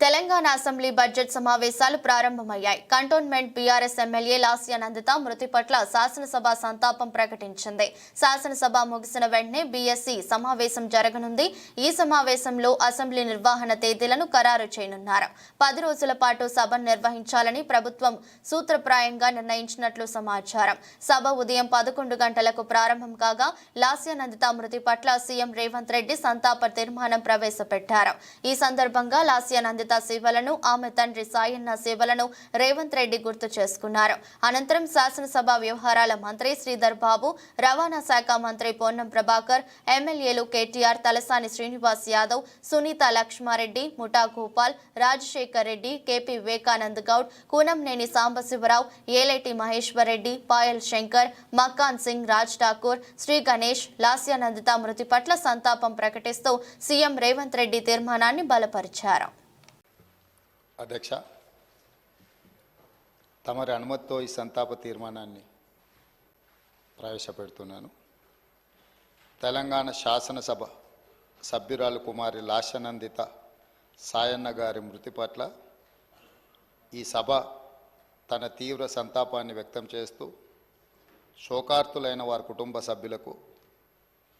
Telangana assembly budget సమావేశాలు ప్రారంభమయ్యాయి. Cantonment BRS MLA Lasya Nandita మృతి పట్ల శాసనసభ సంతాపం ప్రకటించింది. శాసనసభ ముగిసిన వెంటనే బీఎస్సీ సమావేశం జరగనుంది. ఈ సమావేశంలో అసెంబ్లీ నిర్వహణ తేదీలను ఖరారు చేయనున్నారు. పది రోజుల పాటు సభను నిర్వహించాలని ప్రభుత్వం సూత్రప్రాయంగా నిర్ణయించినట్లు సమాచారం. సభ ఉదయం పదకొండు గంటలకు ప్రారంభం కాగా లాస్యానందిత మృతి పట్ల సీఎం రేవంత్ రెడ్డి సంతాప తీర్మానం ప్రవేశపెట్టారు. ఈ సందర్భంగా లాస్య నందిత సేవలను ఆమె తండ్రి సాయన్న సేవలను రేవంత్ రెడ్డి గుర్తు చేసుకున్నారు. అనంతరం శాసనసభ వ్యవహారాల మంత్రి శ్రీధర్ బాబు రవాణా శాఖ మంత్రి పొన్నం ప్రభాకర్ ఎమ్మెల్యేలు కేటీఆర్ తలసాని శ్రీనివాస్ యాదవ్ సునీత లక్ష్మారెడ్డి ముఠా గోపాల్ రాజశేఖర్ రెడ్డి కేపీ వివేకానంద్ గౌడ్ కూనంనేని సాంబశివరావు ఏలేటి మహేశ్వర్ రెడ్డి పాయల్ శంకర్ మక్కాన్ సింగ్ రాజ్ ఠాకూర్ శ్రీ గణేష్ లాస్యానందిత మృతి పట్ల సంతాపం ప్రకటిస్తూ సీఎం రేవంత్ రెడ్డి తీర్మానాన్ని బలపరిచారు. అధ్యక్ష తమరి అనుమతితో ఈ సంతాప తీర్మానాన్ని ప్రవేశపెడుతున్నాను. తెలంగాణ శాసనసభ సభ్యురాలు కుమారి లాశనందిత సాయన్న గారి మృతి పట్ల ఈ సభ తన తీవ్ర సంతాపాన్ని వ్యక్తం చేస్తూ శోకార్తులైన వారి కుటుంబ సభ్యులకు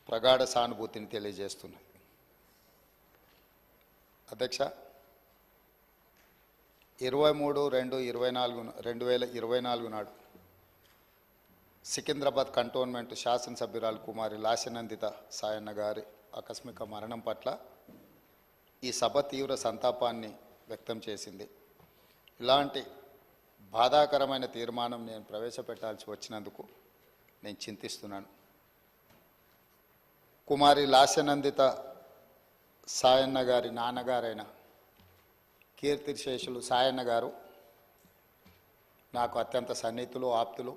ప్రగాఢ సానుభూతిని తెలియజేస్తున్నది అధ్యక్ష ఇరవై మూడు రెండు ఇరవై నాలుగు రెండు వేల ఇరవై నాలుగు నాడు సికింద్రాబాద్ కంటోన్మెంట్ శాసనసభ్యురాలు కుమారి లాశనందిత సాయన్న గారి ఆకస్మిక మరణం పట్ల ఈ సభ తీవ్ర సంతాపాన్ని వ్యక్తం చేసింది. ఇలాంటి బాధాకరమైన తీర్మానం నేను ప్రవేశపెట్టాల్సి వచ్చినందుకు నేను చింతిస్తున్నాను. కుమారి లాశనందిత సాయన్న గారి నాన్నగారైన కీర్తిశేషులు సాయన్న గారు నాకు అత్యంత సన్నిహితులు ఆప్తులు.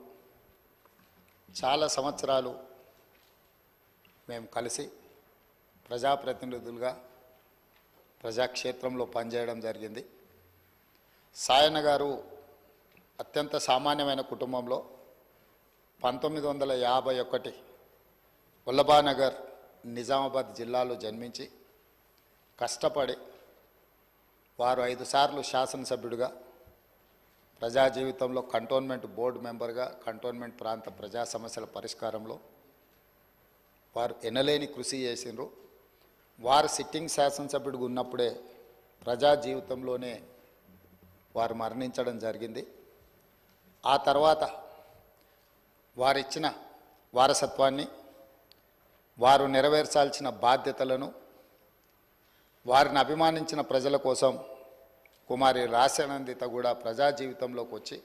చాలా సంవత్సరాలు మేము కలిసి ప్రజాప్రతినిధులుగా ప్రజాక్షేత్రంలో పనిచేయడం జరిగింది. సాయన్న గారు అత్యంత సామాన్యమైన కుటుంబంలో పంతొమ్మిది వందల యాభై ఒకటి వల్లభానగర్ నిజామాబాద్ జిల్లాలో జన్మించి కష్టపడి వారు ఐదు సార్లు శాసనసభ్యుడిగా ప్రజా జీవితంలో కంటోన్మెంట్ బోర్డు మెంబర్గా కంటోన్మెంట్ ప్రాంత ప్రజా సమస్యల పరిష్కారంలో వారు ఎనలేని కృషి చేసిండ్రు. వారు సిట్టింగ్ శాసనసభ్యుడిగా ఉన్నప్పుడే ప్రజా జీవితంలోనే వారు మరణించడం జరిగింది. ఆ తర్వాత వారిచ్చిన వారసత్వాన్ని వారు నెరవేర్చాల్సిన బాధ్యతలను వారిని అభిమానించిన ప్రజల కోసం కుమారి రాశానందిత కూడా ప్రజా జీవితంలోకి వచ్చి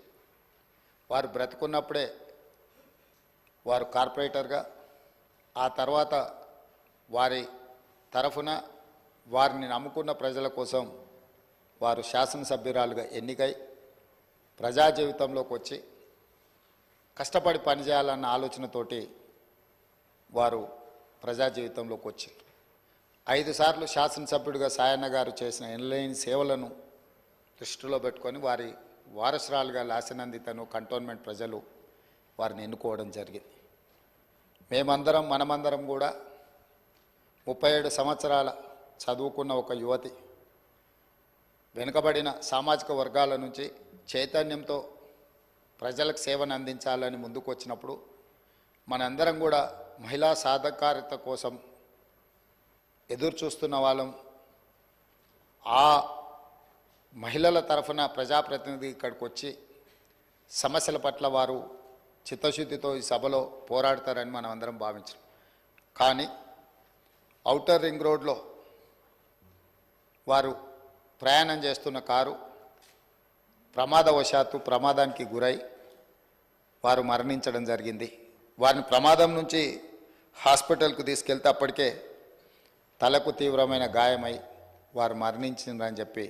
వారు బ్రతుకున్నప్పుడే వారు కార్పొరేటర్గా ఆ తర్వాత వారి తరఫున వారిని నమ్ముకున్న ప్రజల కోసం వారు శాసనసభ్యురాలుగా ఎన్నికై ప్రజా జీవితంలోకి వచ్చి కష్టపడి పనిచేయాలన్న ఆలోచనతోటి వారు ప్రజా జీవితంలోకి వచ్చారు ఐదు సార్లు శాసనసభ్యుడిగా సాయన్న గారు చేసిన ఎన్లైన్ సేవలను దృష్టిలో పెట్టుకొని వారి వారసురాలుగా లాసినందితను కంటోన్మెంట్ ప్రజలు వారిని ఎన్నుకోవడం జరిగింది. మేమందరం మనమందరం కూడా ముప్పై ఏడు సంవత్సరాల చదువుకున్న ఒక యువతి వెనుకబడిన సామాజిక వర్గాల నుంచి చైతన్యంతో ప్రజలకు సేవను అందించాలని ముందుకు వచ్చినప్పుడు మనందరం కూడా మహిళా సాధకారిత కోసం ఎదురు చూస్తున్న వాళ్ళం. ఆ మహిళల తరఫున ప్రజాప్రతినిధి ఇక్కడికి వచ్చి సమస్యల పట్ల వారు చిత్తశుద్ధితో ఈ సభలో పోరాడతారని మనం అందరం భావించాం. కానీ ఔటర్ రింగ్ రోడ్లో వారు ప్రయాణం చేస్తున్న కారు ప్రమాదవశాత్తు ప్రమాదానికి గురై వారు మరణించడం జరిగింది. వారిని ప్రమాదం నుంచి హాస్పిటల్కు తీసుకెళ్తే అప్పటికే తలకు తీవ్రమైన గాయమై వారు మరణించిండ్రని చెప్పి